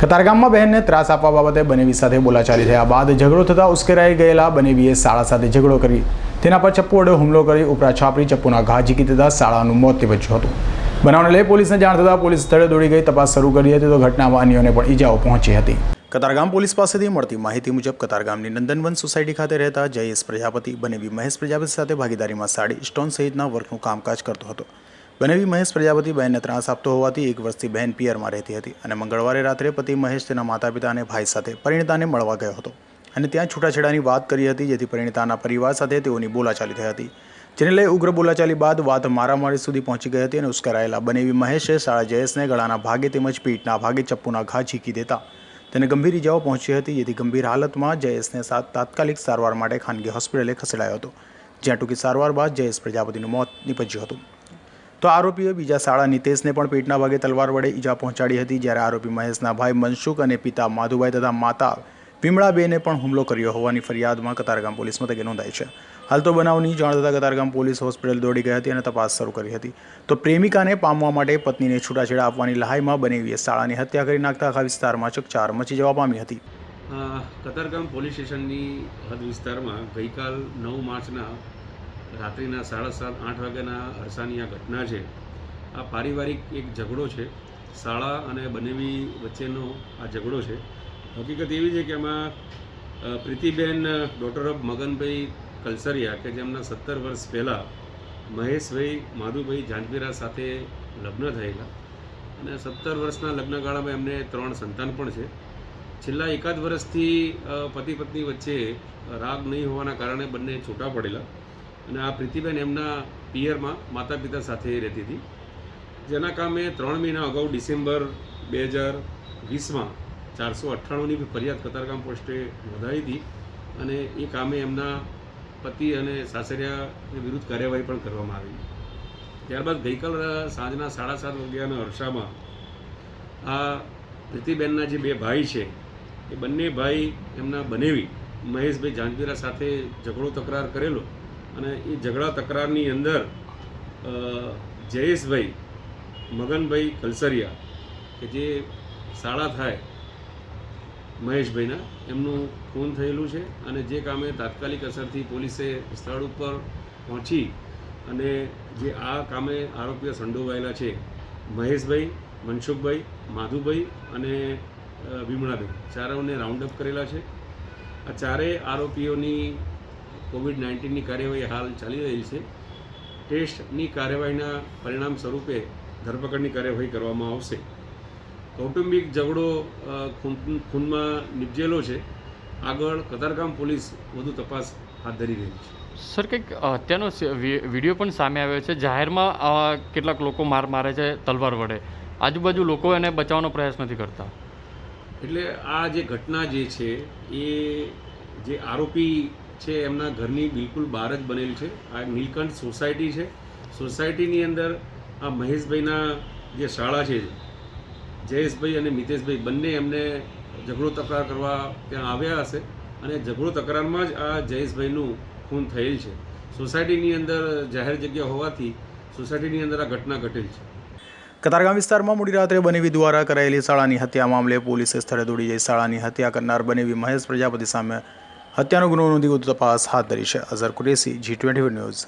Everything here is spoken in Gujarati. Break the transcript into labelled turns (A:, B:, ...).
A: કતારગામમાં બહેનને ત્રાસ આપવા બાબતે બનેવી સાથે બોલાચાલી થયા બાદ ઝઘડો થતાં ઉશ્કેરાઈ ગયેલા બનેવીએ શાળા સાથે ઝઘડો કરી તેના પર ચપ્પુ વડે હુમલો કરી ઉપરા છાપરી ચપ્પુના ઘા ઝીકી દેતા શાળાનું મોત નીપજ્યું હતું. બનાવને લઈ પોલીસને જાણ થતાં પોલીસ સ્થળે દોડી ગઈ, તપાસ શરૂ કરી હતી તો ઘટનામાં અન્યોને પણ ઈજાઓ પહોંચી હતી. કતારગામ પોલીસ પાસેથી મળતી માહિતી મુજબ કતારગામની નંદનવન સોસાયટી ખાતે રહેતા જયેશ પ્રજાપતિ, બનેવી મહેશ પ્રજાપતિ સાથે ભાગીદારીમાં સાડી સ્ટોન સહિતના વર્કનું કામકાજ કરતો હતો. બનેવી મહેશ પ્રજાપતિ બહેનને ત્રાસ આપતો હોવાથી એક વર્ષથી બહેન પિયરમાં રહેતી હતી અને મંગળવારે રાત્રે પતિ મહેશ તેના માતા પિતા અને ભાઈ સાથે પરિણીતાને મળવા ગયો હતો અને ત્યાં છૂટાછેડાની વાત કરી હતી જેથી પરિણીતાના પરિવાર સાથે તેઓની બોલાચાલી થઈ હતી, જેને લઈ ઉગ્ર બોલાચાલી બાદ વાત મારામારી સુધી પહોંચી ગઈ હતી અને ઉશ્કેરાયેલા બનેવી મહેશે શાળા જયેશને ગળાના ભાગે તેમજ પીઠના ભાગે ચપ્પુના ઘા ઝીકી દેતા તેને ગંભીર ઇજાઓ પહોંચી હતી, જેથી ગંભીર હાલતમાં જયેશને તાત્કાલિક સારવાર માટે ખાનગી હોસ્પિટલે ખસેડાયો હતો, જ્યાં ટૂંકી સારવાર બાદ જયેશ પ્રજાપતિનું મોત નીપજ્યું હતું. તો આરોપીએ બીજા શાળા નિતેશને પણ પેટના ભાગે તલવાર વડે ઈજા પહોંચાડી હતી જ્યારે આરોપી મહેશના ભાઈ મનસુખ અને પિતા માધુભાઈ તથા માતા વિમળાબેને પણ હુમલો કર્યો હોવાની ફરિયાદમાં કતારગામ પોલીસ મથકે નોંધાઈ છે. હાલ તો બનાવની જાણ થતાં કતારગામ પોલીસ હોસ્પિટલ દોડી ગઈ હતી અને તપાસ શરૂ કરી હતી. તો પ્રેમિકાને પામવા માટે પત્નીને છૂટાછેડા આપવાની લહાઈમાં બનેવીએ શાળાની હત્યા કરી નાખતા આખા વિસ્તારમાં ચકચાર મચી જવા પામી હતી.
B: કતારગામ પોલીસ સ્ટેશનની હદ વિસ્તારમાં ગઈકાલ નવ માર્ચના રાત્રિના સાડા સાત, આઠ વાગ્યાના અરસાની આ ઘટના છે, આ પારિવારિક એક ઝઘડો છે. શાળા અને બનેવી વચ્ચેનો આ ઝઘડો છે. હકીકત એવી છે કે એમાં પ્રીતિબેન ડોટર ઓફ મગનભાઈ કલસરિયા કે જેમના સત્તર વર્ષ પહેલાં મહેશભાઈ માધુભાઈ જાનવીરા સાથે લગ્ન થયેલા અને સત્તર વર્ષના લગ્નગાળામાં એમને ત્રણ સંતાન પણ છે. છેલ્લા એકાદ વર્ષથી પતિ પત્ની વચ્ચે રાગ નહીં હોવાના કારણે બંને છૂટા પડેલા. અને આ પ્રીતિબેન એમના પિયરમાં માતા પિતા સાથે રહેતી હતી. જેના કામે ત્રણ મહિના અગાઉ ડિસેમ્બર બે હજાર વીસમાં ચારસો અઠ્ઠાણુંની ફરિયાદ કતારગામ પોસ્ટે નોંધાવી હતી અને એ કામે એમના પતિ અને સાસરિયા વિરુદ્ધ કાર્યવાહી પણ કરવામાં આવી. ત્યારબાદ ગઈકાલ સાંજના સાડા સાત વાગ્યાના અરસામાં આ પ્રીતિબેનના જે બે ભાઈ છે, એ બંને ભાઈ એમના બનેવી મહેશભાઈ જાંજવીરા સાથે ઝઘડો તકરાર કરેલો અને એ ઝઘડા તકરારની અંદર જયેશભાઈ મગનભાઈ કલસરિયા કે જે શાળા થાય મહેશભાઈના એમનું ખૂન થયેલું છે અને જે કામે તાત્કાલિક અસરથી પોલીસે સ્થળ ઉપર પહોંચી અને જે આ કામે આરોપીઓ સંડોવાયેલા છે મહેશભાઈ મનસુખભાઈ માધુભાઈ અને અ, વિમળાબેન ચારોને રાઉન્ડ અપ કરેલા છે. આ ચારેય આરોપીઓની કોવિડ નાઇન્ટીનની કાર્યવાહી હાલ ચાલી રહી છે. ટેસ્ટની કાર્યવાહીના પરિણામ સ્વરૂપે ધરપકડની કાર્યવાહી કરવામાં આવશે. કૌટુંબિક ઝઘડો ખૂન ખૂનમાં નિપજેલો છે. આગળ કતારગામ પોલીસ વધુ તપાસ હાથ ધરી રહી છે.
C: સર કંઈક અત્યારનો વીડિયો પણ સામે આવ્યો છે. જાહેરમાં કેટલાક લોકો માર મારે છે તલવાર વડે. આજુબાજુ લોકો એને બચાવવાનો પ્રયાસ નથી કરતા.
B: એટલે આ જે ઘટના જે છે એ જે આરોપી છે, એમના ઘરની બિલકુલ બહાર જ બનેલી છે. આ નીલકંઠ સોસાયટી છે. સોસાયટીની અંદર આ મહેશભાઈના જે શાળા છે, જયેશભાઈ અને મિતેશભાઈ બંને એમને ઝઘડો તકરાર કરવા ત્યાં આવ્યા હશે અને ઝઘડો તકરારમાં જ આ જયેશભાઈનું ખૂન થયેલ છે. સોસાયટીની અંદર જાહેર જગ્યા હોવાથી સોસાયટીની અંદર આ ઘટના ઘટેલ છે.
A: કતારગામ વિસ્તારમાં મોડી રાત્રે બનેવી દ્વારા કરાયેલી શાળાની હત્યા મામલે પોલીસે સ્થળે દોડી જઈ શાળાની હત્યા કરનાર બનેવી મહેશ પ્રજાપતિ સામે હત્યાનો ગુનો નોંધી વધુ તપાસ હાથ ધરી છે. Azhar Qureshi G twenty news